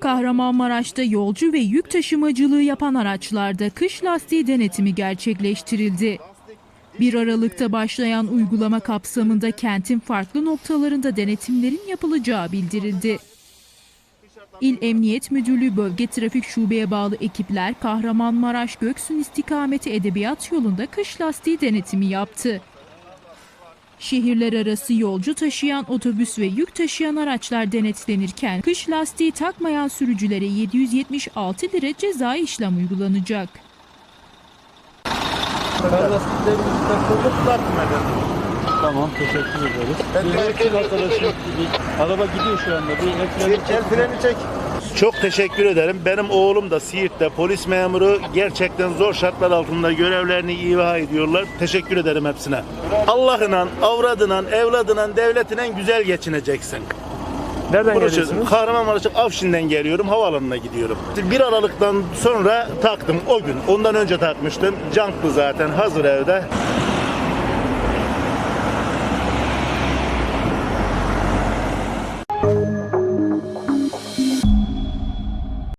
Kahramanmaraş'ta yolcu ve yük taşımacılığı yapan araçlarda kış lastiği denetimi gerçekleştirildi. 1 Aralık'ta başlayan uygulama kapsamında kentin farklı noktalarında denetimlerin yapılacağı bildirildi. İl Emniyet Müdürlüğü Bölge Trafik Şube'ye bağlı ekipler Kahramanmaraş Göksun istikameti Edebiyat yolunda kış lastiği denetimi yaptı. Şehirler arası yolcu taşıyan otobüs ve yük taşıyan araçlar denetlenirken kış lastiği takmayan sürücülere 776 lira ceza işlem uygulanacak. Tamam teşekkür ederiz. Bir arkadaşım araba gidiyor şu anda. Bir el freni El freni çek. Çok teşekkür ederim. Benim oğlum da Siirt'te polis memuru. Gerçekten zor şartlar altında görevlerini iva ediyorlar. Teşekkür ederim hepsine. Allah'ına, avradına, evladına, devletine güzel geçineceksin. Nereden Burası geliyorsunuz? Kahramanmaraş'ın Afşin'den geliyorum. Havaalanına gidiyorum. 1 Aralık'tan sonra taktım o gün. Ondan önce takmıştım. Canklı zaten hazır evde.